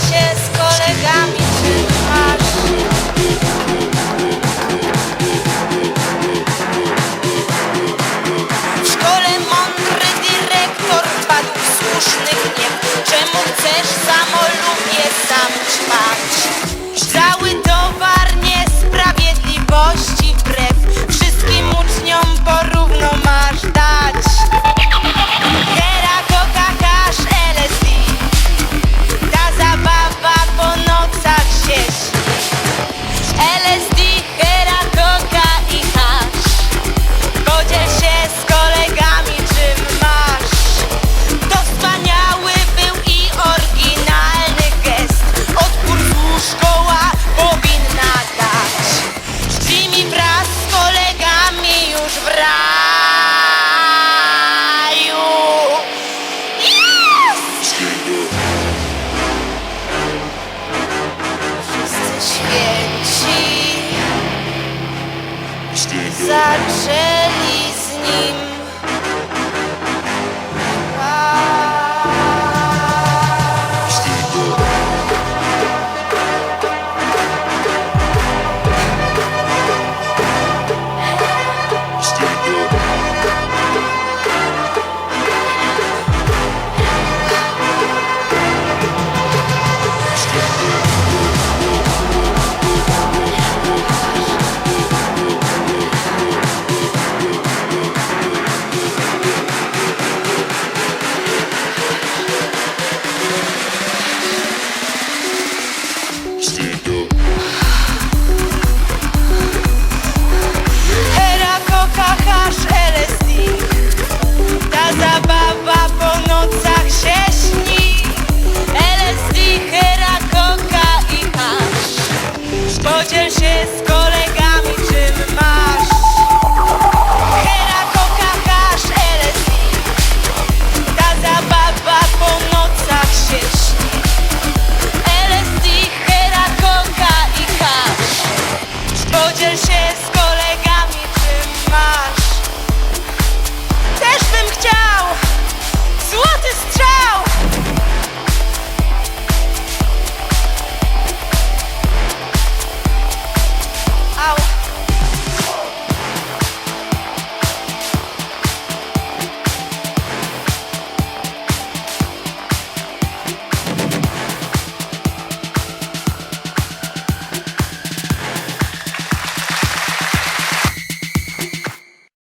z kolegami trzymasz. W szkole mądry dyrektor wpadł słusznych nie Czemu chcesz samolubie sam? за железни Podziel się z kolegami czym masz. Hera, coca, hasz, LSD Ta zabawa po nocach się śni. LSD, hera, coca i hasz Podziel się z kolegami czym masz.